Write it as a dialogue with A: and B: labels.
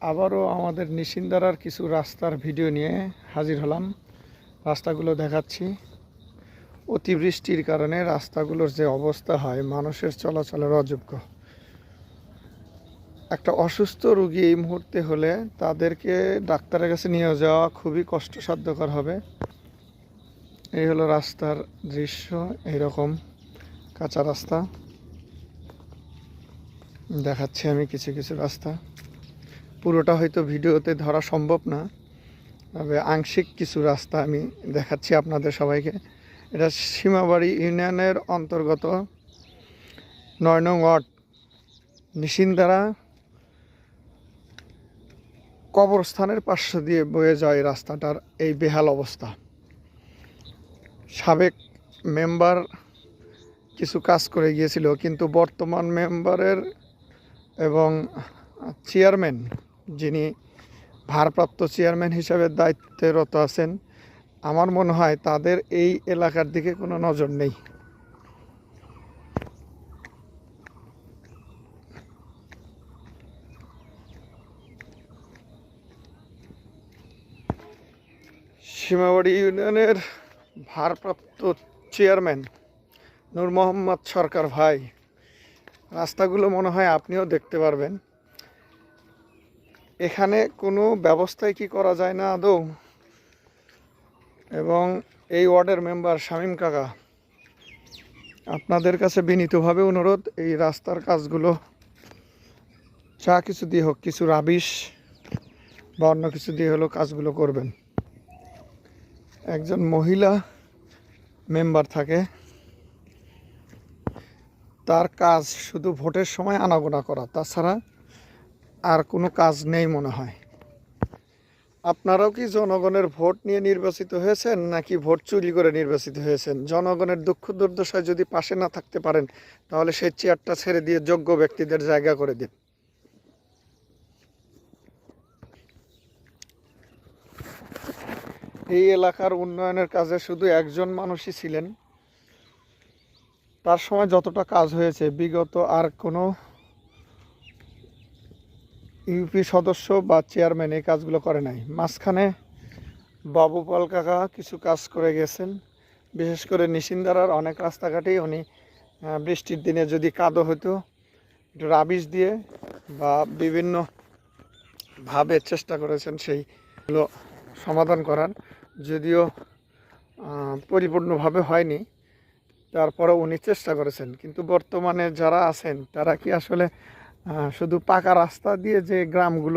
A: আবারও আমাদের নিশিন্দারার কিছু রাস্তার ভিডিও নিয়ে হাজির হলাম। রাস্তাগুলো দেখাচ্ছি। অতিবৃষ্টির কারণে রাস্তাগুলোর যে অবস্থা হয়, মানুষের চলাচলের অযোগ্য। একটা অসুস্থ রুগী এই মুহূর্তে হলে তাদেরকে ডাক্তারের কাছে নিয়ে যাওয়া খুবই কষ্টসাধ্যকর হবে। এই হলো রাস্তার দৃশ্য এইরকম কাঁচা রাস্তা। দেখাচ্ছি আমি কিছু কিছু রাস্তা। পুরোটা হয়তো ভিডিওতে ধরা সম্ভব না, তবে আংশিক কিছু রাস্তা আমি দেখাচ্ছি আপনাদের সবাইকে। এটা সীমাবাড়ি ইউনিয়নের অন্তর্গত নয় নং ওয়ার্ড নিশিন্দারা কবরস্থানের পার্শ্ব দিয়ে বয়ে যায় রাস্তাটার এই বেহাল অবস্থা। সাবেক মেম্বার কিছু কাজ করে গিয়েছিল, কিন্তু বর্তমান মেম্বারের এবং চেয়ারম্যান যিনি ভারপ্রাপ্ত চেয়ারম্যান হিসাবে দায়িত্বরত আছেন, আমার মনে হয় তাদের এই এলাকার দিকে কোনো নজর নেই। সীমাবাড়ি ইউনিয়নের ভারপ্রাপ্ত চেয়ারম্যান নূর মোহাম্মদ সরকার ভাই, রাস্তাগুলো মনে হয় আপনিও দেখতে পারবেন। এখানে কোনো ব্যবস্থাই কি করা যায় না, আদৌ? এবং এই ওয়ার্ডের মেম্বার শামীম কাকা, আপনাদের কাছে বিনীতভাবে অনুরোধ, এই রাস্তার কাজগুলো যা কিছু দিয়ে হোক, কিছু রাবিশ বা অন্য কিছু দিয়ে হলেও কাজগুলো করবেন। একজন মহিলা মেম্বার থাকে, তার কাজ শুধু ভোটের সময় আনাগোনা করা, তাছাড়া আর কোনো কাজ নেই মনে হয়। আপনারাও কি জনগণের ভোট নিয়ে নির্বাচিত হয়েছেন, নাকি ভোট চুরি করে নির্বাচিত হয়েছেন? জনগণের দুঃখ দুর্দশায় যদি পাশে না থাকতে পারেন, তাহলে সেই চেয়ারটা ছেড়ে দিয়ে যোগ্য ব্যক্তিদের জায়গা করে দিন। এই এলাকার উন্নয়নের কাজে শুধু একজন মানুষই ছিলেন। তার সময় যতটা কাজ হয়েছে, বিগত আর কোনো ইউপি সদস্য বা চেয়ারম্যান এই কাজগুলো করে নাই। মাঝখানে বাবু পাল কাকা কিছু কাজ করে গেছেন। বিশেষ করে নিশিন্দারার অনেক রাস্তাঘাটেই উনি বৃষ্টির দিনে যদি কাদো হতো একটু রাবিশ দিয়ে বা বিভিন্ন ভাবে চেষ্টা করেছেন সেইগুলো সমাধান করার। যদিও পরিপূর্ণভাবে হয়নি তারপরে উনি চেষ্টা করেছেন। কিন্তু বর্তমানে যারা আছেন, তারা কি আসলে শুধু পাকা রাস্তা দিয়ে যে গ্রামগুলো